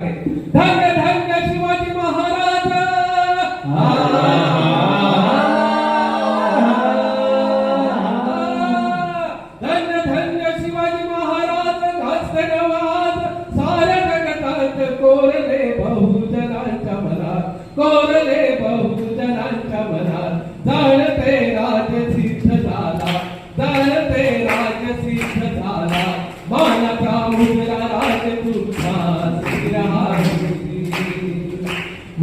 धन्य धन्य शिवाजी महाराज!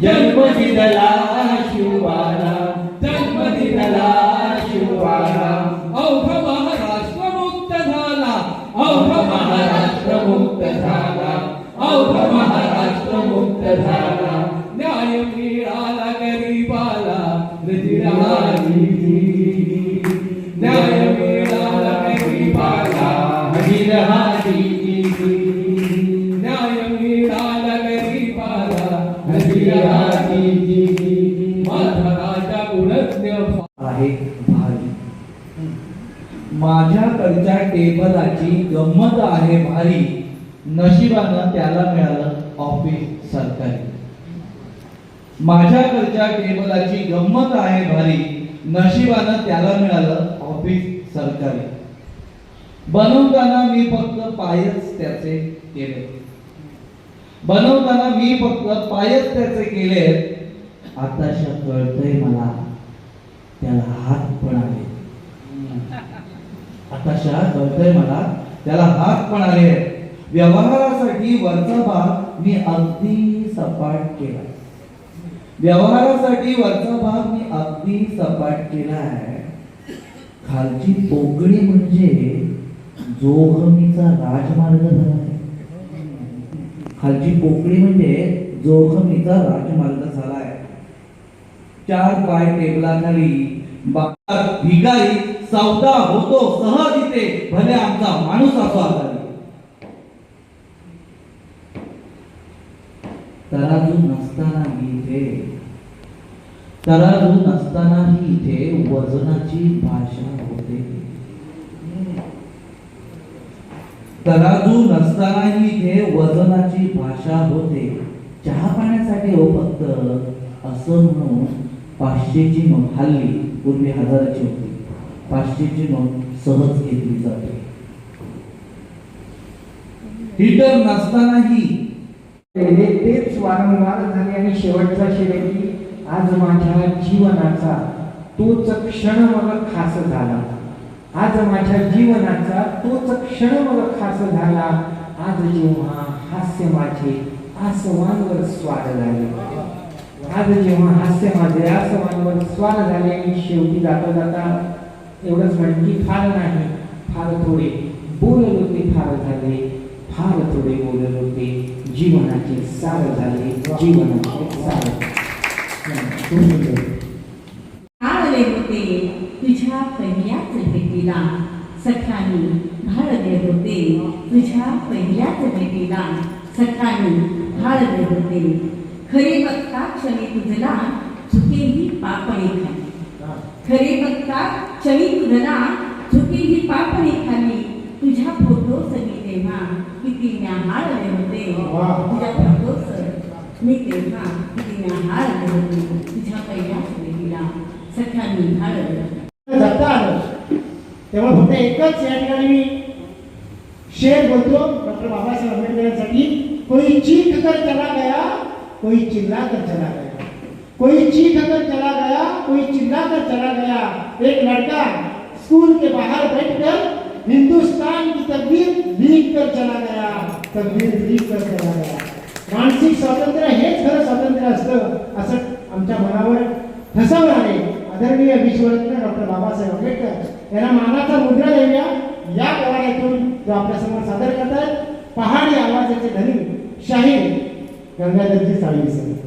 人民军队来。टेबलाची गंमत आहे भारी. नशिबानं त्याला मिळालं ऑफिस सरकारी. माझ्याकडच्या टेबलाची गंमत आहे भारी. नशिबानं त्याला मिळालं ऑफिस सरकारी. बनवताना मी फक्त पायच त्याचे केले. बनवताना मी फक्त पायच त्याचे केले. आताशा कळतंय मला. त्याला हात पण आले आता शहर कळतंय मला. त्याला हात पण आले. व्यवहारासाठी वरचा भाग मी अगदी सपाट केला व्यवहारासाठी वरचा भाग मी अगदी सपाट केला आहे खालची पोकळी म्हणजे जोखमीचा राजमार्ग झाला. आहे खालची पोकळी म्हणजे जोखमीचा राजमार्ग झाला आहे चार पाय टेबलाखाली भिकारी सौदा होतो सहज इथे भले आमचा माणूस असो आजारी तराजू नसतानाही इथे. तराजू नसतानाही इथे वजनाची भाषा होते. तराजू नसतानाही इथे वजनाची भाषा होते. चहा पाण्यासाठी हो फक्त. असं म्हणून पाचशेची नोट हल्ली पूर्वी हजाराची होती. पाचशेची नोंद सहज घेतली जाते. हिटर नसतानाही हे तेच वारंवार झाले आणि शेवटचा शिरे की आज माझ्या जीवनाचा तोच क्षण मला खास झाला. आज माझ्या जीवनाचा तोच क्षण मला खास झाला. आज जेव्हा हास्य माझे आसवांवर स्वार झाले. आज जेव्हा हास्य माझे आसवांवर स्वार झाले आणि शेवटी जाता जाता एवढंच म्हणेन की फार नाही फार थोडे. बोललो ते फार झाले फार थोडे बोललो ते जीवनाचे सार झाले जीवनाचे सार. आळले होते तुझ्या पहिल्याच भेटीला. सखानी भाळले होते तुझ्या पहिल्याच भेटीला. सखानी भाळले होते खरे बघता क्षणी तुझला चुकेही पापणी खाली. खरे बघता क्षणी तुझला चुकेही पापणी खाली. तुझ्या फोटो सगळी तेव्हा किती न्याहाळले होते. तुझ्या फोटोस मी तेव्हा किती न्याहाळले होते. तुझ्या सख्यानी भाळले जाता आलं तेव्हा फक्त एकच या ठिकाणी मी शेर बोलतो. डॉक्टर बाबासाहेब आंबेडकरांसाठी कोई चीख कर चला गया कोई चिल्ला कर चला गया. कोई चीख कर चला गया कोई चिल्ला कर चला गया। एक लड़का स्कूल के बाहर बैठकर हिंदुस्तान की तकबीर लिख कर चला गया तकबीर लिख कर चला गया। मानसिक स्वातंत्र्य हेच खरं स्वातंत्र्य असतं असं आमच्या मनावर ठसवलं आहे. आदरणीय विश्वरत्न डॉक्टर बाबासाहेब आंबेडकर यांना मानाचा मुद्रा देऊया. या कलाकारातून जो आपल्यासमोर सादर करतात पहाडी आवाजाचे धनी शाहीर गंगाधरजी साडी विसर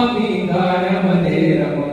आम्ही गाण्यामध्ये रममान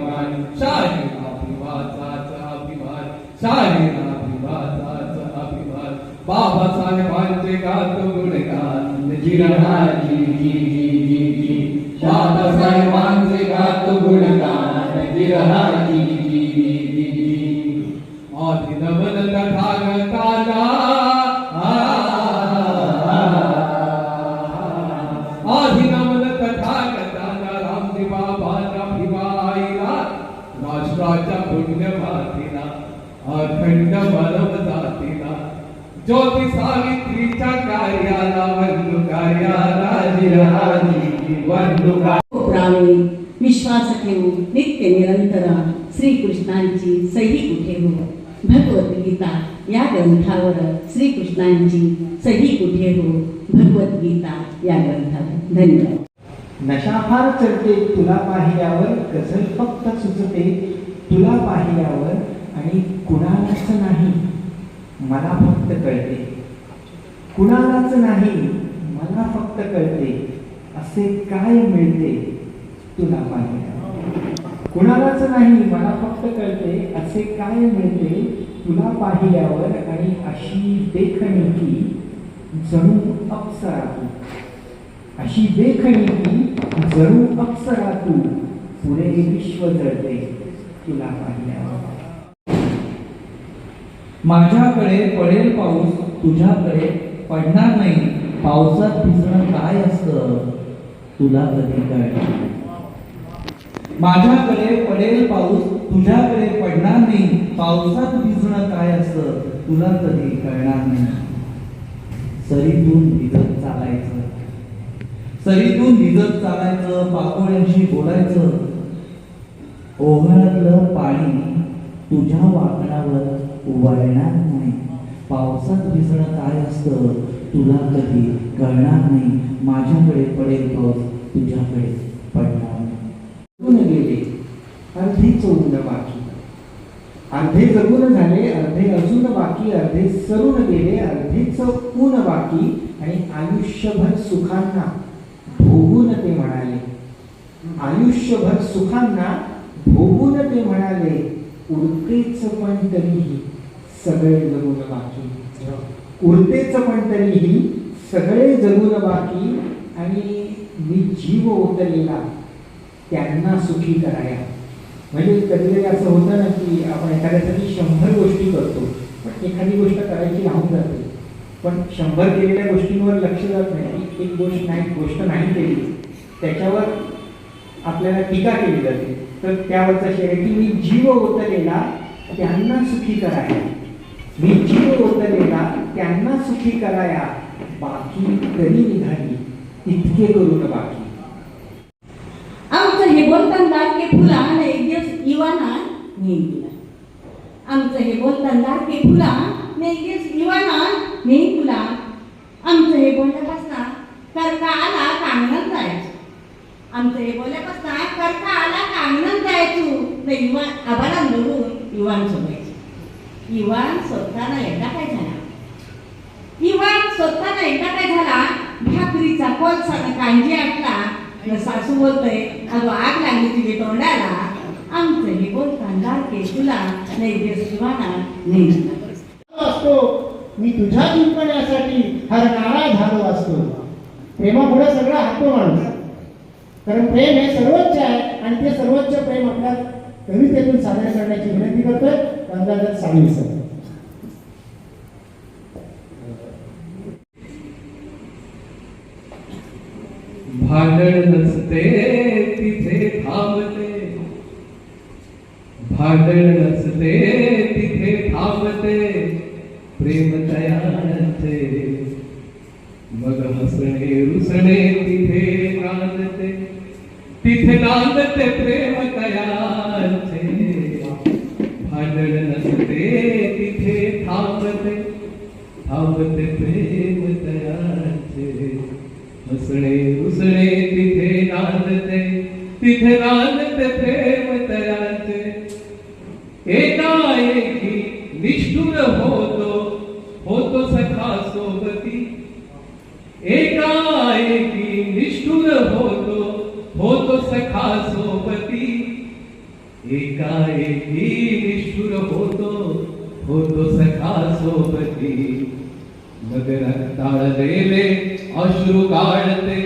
विश्वास ठेवू नित्य निरंतर श्रीकृष्णांची सही कुठे हो. भगवद्गीता या ग्रंथावर श्रीकृष्णांची सही कुठे हो. भगवद्गीता या ग्रंथावर. धन्यवाद. नशा फार चढते तुला पाहिल्यावर गझल फक्त सुचते तुला पाहिल्यावर आणि कुणालाच नाही मला फक्त कळते. कुणालाच नाही मला फक्त कळते. असे काय मिळते? तुला पाहिल्या कुणालाच नाही मला फक्त कळते असे काय मिळते तुला पाहिल्यावर आणि अशी देखणी की जणू अप्सरा तू अशी देखणी की जणू अप्सरा तू पुरे विश्व जळते तुला पाहिल्यावर. माझ्याकडे पडेल पाऊस तुझ्याकडे पडणार नाही. पावसात भिजणं काय असतं? तुला कधी कळणार माझ्याकडे पडेल पाऊस तुझ्याकडे पडणार नाही. पावसात भिजणं काय असतं? तुला कधी कळणार नाही. सरीतून भिजत चालायचं. सरीतून भिजत चालायचं पाकोळ्यांशी बोलायचं. ओघळातलं पाणी तुझ्या वाकणावर वळणार नाही. पावसात भिजणं काय असतं? तुला कधी कळणार नाही. माझ्याकडे पडेल पाऊस तुझ्याकडे पडणार नाही जगून गेले अर्धे चोरून बाकी अर्धे जगून झाले अर्धे अजून बाकी अर्धे सरून गेले अर्धेच ऊन बाकी आणि आयुष्यभर सुखांना भोगून ते म्हणाले. आयुष्यभर सुखांना भोगून ते म्हणाले. उरतेच पण तरीही सगळे जगून बाकी. उरतेच पण तरीही सगळे जगून बाकी आणि मी जीव ओतलेला त्यांना सुखी कराया म्हणजे कधी कधी असं होतं ना की आपण एखाद्यासाठी शंभर गोष्टी करतो पण एखादी गोष्ट करायची राहून जाते. पण शंभर केलेल्या गोष्टींवर लक्ष जात नाही एक गोष्ट नाही गोष्ट नाही केली त्याच्यावर आपल्याला टीका केली जाते. तर त्यावरचा शेर की मी जीव ओतलेला त्यांना सुखी कराया. मी जीव ओतलेला त्यांना सुखी कराया. बाकी तरी निघाली इतके करून बाकी. आमचं हे बोलताना के फुला न एक इवाना तुला आमचं हे बोलताना के फुला नेमकेच एक दिवस इवाना तुला. आमचं हे बोलल्यापासना करता आला कांगणात जायचं आमचं हे बोलल्यापासना करता आला कांगणात जायचो तर इवान आबाला धरून इवान सोडायचं. इवान स्वतःला एकदा काय झाला? इवान स्वतःला एकदा काय झाला? भाकरीचा कोळसा कांजी आटला सासू बोलतोय अगं आग लागली तुझे तोंडाला. आमचं हे बोलताना के तुला नैवेद्य शिवाना नाही असतो. मी तुझ्या जिंकण्यासाठी हरणारा झालो असतो. प्रेमापुढे सगळं हटतो माणूस. कारण प्रेम हे सर्वोच्च आहे आणि ते सर्वोच्च प्रेम आपल्या कवितेतून सादर करण्याची विनंती करतोय. गंगाधर साळवी नांदते प्रेम तयाचे भांडण नसते, तिथे थांबते थांबते प्रेम तयाचे हसणे रुसणे तिथे नांदते तिथे नांदते प्रेम तयाचे एकाएकी निष्ठुर होतो होतो सखा सोबती। एकाएकी सखा सोबती। एकाएकी निष्ठुर होतो होतो सखा सोबती। मग रक्ताळलेले अश्रू गाळते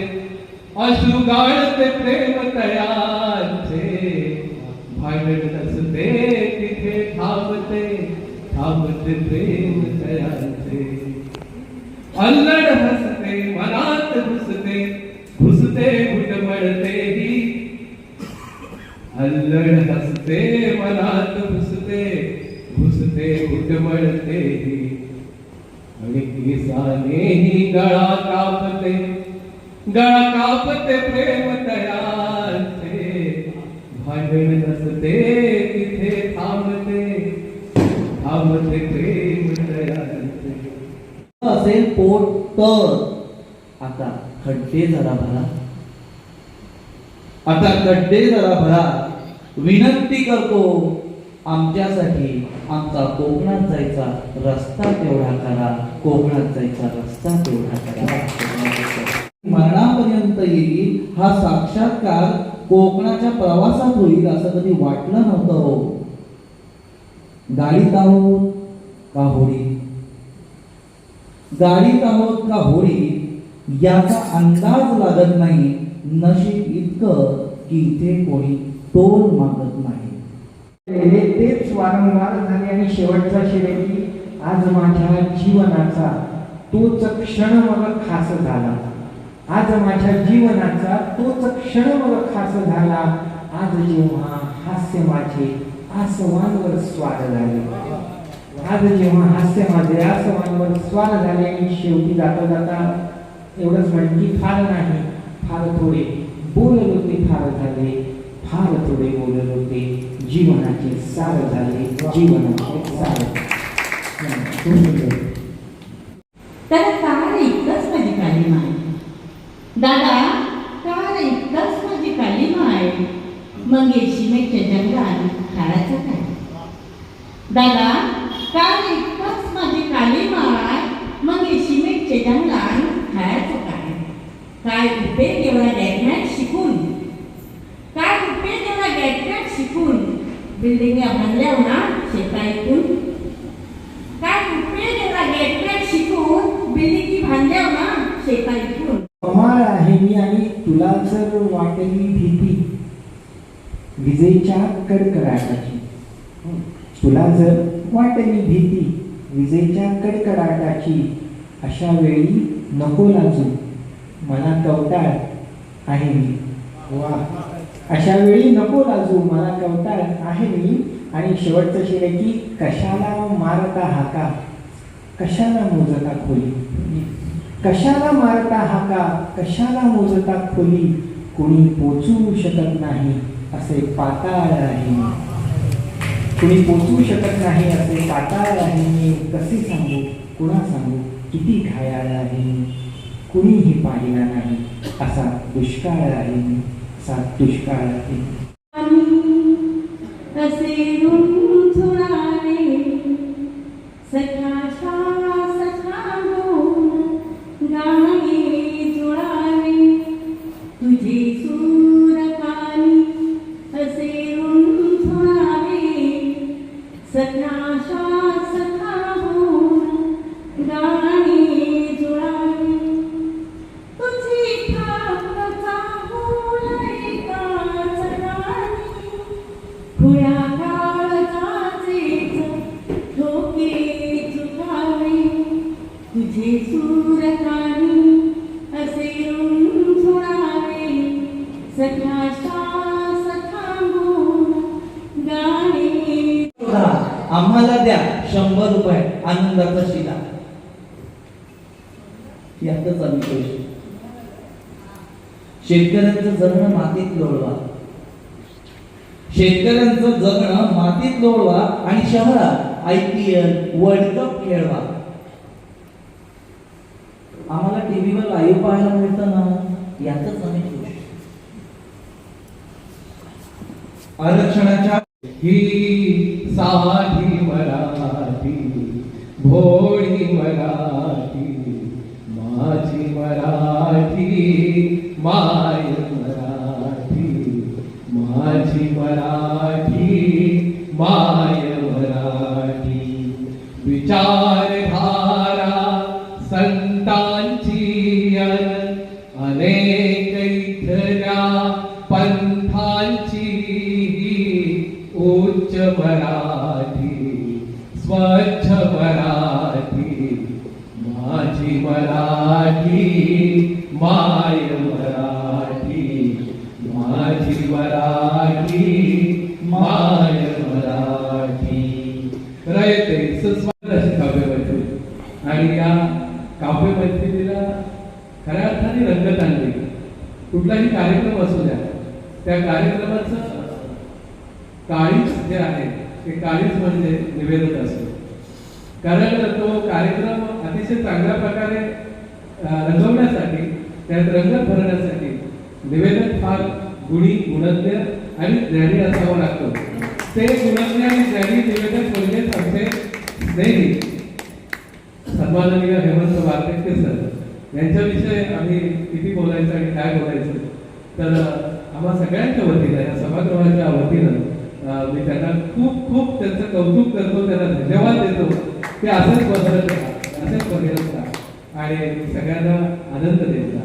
अश्रू गाळते प्रेम तयाचे भांडण नसते तिथे थांबते थांबते प्रेम घुसते घुटमळते ही आणि म्हणजे केसानेही गळा कापते. गळा कापते प्रेम तयाचे भांडण नसते तिथे थांबते. थांबते प्रेम तयाचे असेल पोट. तर आता खड्डे जरा भरा. आता खड्डे जरा भरा. विनंती करतो आमच्यासाठी आमचा कोकणात जायचा रस्ता तेवढा करा कोकणात जायचा रस्ता तेवढा करा. मरणापर्यंत येईल हा साक्षात्कार कोकणाच्या प्रवासात होईल असं कधी वाटलं नव्हतं हो. गाडीत आहोत का होडी? गाडीत आहोत का होडी? याचा अंदाज लागत नाही. नशीब इतकं की इथे कोणी टोल मागत नाही. हे तेच वारंवार झाले आणि शेवटचा शिरे की आज माझ्या जीवनाचा तोच क्षण मला खास झाला. आज माझ्या जीवनाचा तोच क्षण मला खास झाला. आज जेव्हा हास्य माझे आसवांवर स्वार झाले. आज जेव्हा हास्य माझे आसवांवर स्वार झाले आणि शेवटी जाता जाता एवढंच म्हणेन फार नाही फार थोडे बोललो ते फार झाले फार थोडे बोलत होते. जीवनाचे सार झाले जीवनाचे सार हं, खूप तर काय इतकंच माझी काली माय दादा काय इतकंच माझी काली माय मग येशिमेच्या जंगलात खेळायचं काय दादा काय इतकंच माझी काली माय मग येशिमेच्या जंगलात खेळायचं काय काय उपयोग एवढा गॅटमॅट शिकून काय उपयोग एवढा गॅटमॅट शिकून बिल्डिंग बांधल्या ना शेता ऐकून काय उपयोग एवढा गॅटमॅट शिकून बिल्डिंगी बांधल्या ना शेता ऐकून कमाल आहे मी आणि तुला जर वाटली भीती विजेच्या कडकडाटाची तुला जर वाटली भीती विजेच्या कडकडाटाची अशा वेळी नको लाजू. मला कवटाळ आहे मी. वा. अशा वेळी नको लाजू. मला कवटाळ आहे मी. आणि शेवटचं शिरे की कशाला मारता हाका? कशाला मोजता खोली? कशाला मारता हाका कशाला मोजता खोली? कोणी पोचू शकत नाही असे पाताळ आहे कोणी कुणी पोचू शकत नाही असे पाताळ आहे मी कसे सांगू? कुणा सांगू? किती घायाळ आहे मी कुणीही पाहिला नाही असा दुष्काळ आहे मी असा दुष्काळ आहे. 怎样 करा. आम्हाला द्या. शंभर रुपये. आनंदाचा शिला. यातच आम्ही खुश शेतकऱ्यांचं जगणं मातीत लोळवा. शेतकऱ्यांचं जगणं मातीत लोळवा आणि शहरात I P L world cup खेळवा. आम्हाला टीव्हीवर लाईव्ह पाहायला मिळतं ना? यातच आम्ही खुश. आरक्षणाच्या ही साधी मराठी भोळी मराठी माझी मराठी. माझी मराठी मा मराठी माझी मराठी माय मराठी रयते सुस्वाद अशी काव्यमैत्री आणि या काव्यमैत्रिणीला खऱ्या अर्थाने रंगत आणली कुठलाही कार्यक्रम असू द्या त्या कार्यक्रमाचं काळीच जे आहे ते काळीच म्हणजे निवेदक असतो कारण तो कार्यक्रम अतिशय चांगल्या प्रकारे अं, रंगवण्यासाठी त्यात रंग भरण्यासाठी निवेदक फार गुणी गुणज्ञ आणि ज्ञानी असावं लागतो. ते गुणज्ञ आणि ज्ञानी निवेदक म्हणजेच आमचे स्नेही सन्माननीय हेमंत वार्तेकर सर. यांच्याविषयी आम्ही किती बोलायचं आणि काय बोलायचं? तर आम्हा सगळ्यांच्या वतीनं या सभागृहाच्या वतीनं मी त्यांना खूप खूप त्यांचं कौतुक करतो त्यांना धन्यवाद देतो. ते असंच बसत असेच बघत आणि सगळ्यांना आनंद देत